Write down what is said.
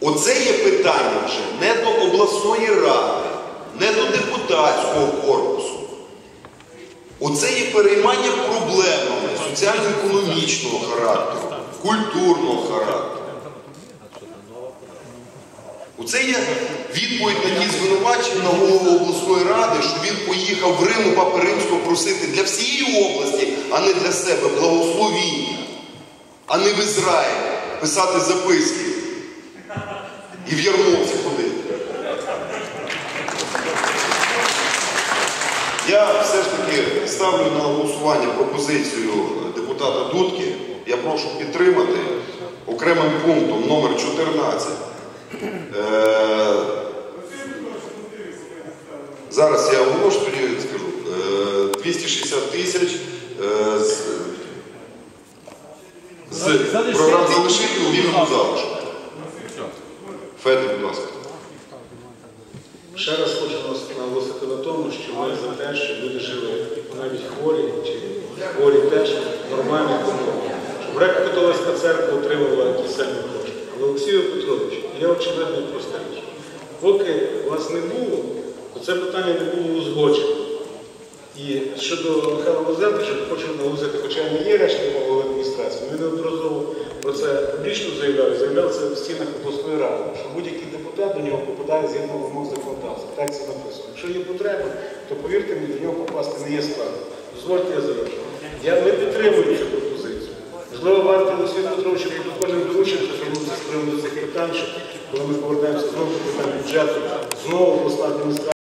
Оце є питання вже не до обласної ради, не до депутатського корпусу. Оце є переймання проблемами соціально-економічного характеру, культурного характеру. Оце є відповідь на ті звинувачення на голову обласної ради, що він поїхав в Рим у просити для всієї області, а не для себе благословіння, а не в Ізраїль писати записки в Ярмовці ходити. Я все ж таки ставлю на голосування пропозицію депутата Дудки. Я прошу підтримати окремим пунктом номер 14. Е, Зараз я оголошу, тоді скажу. Е, 260 тисяч е, з, з програм залишити у вільному залишку. Федір, будь ласка. Ще раз хочу вас наголосити на тому, що ми за те, щоб люди жили навіть хворі чи хворі теж в нормальних умовах. Щоб греко-католицька церква отримувала ті самі кошти. Але Олексію Петровичу, є очевидно проста річ. Поки вас не було, то це питання не було узгоджено. І щодо Михайла Лозенковича, хочу наголосити, хоча я не є речником голови адміністрації, він неодноразово про це публічно заявляв, і заявляв це в стінах обласної ради, що будь-який депутат до нього попадає згідно вимог законодавства. Так це написано. Якщо є потреба, то повірте мені, до нього попасти не є складно. Дозвольте я завершу. Я не підтримую цю пропозицію. Можливо, варто Олексію Петровичу кожен долучився звернутися з приводу цих питань, що коли ми повернемося знову до питань бюджету, знову обласна адміністрація.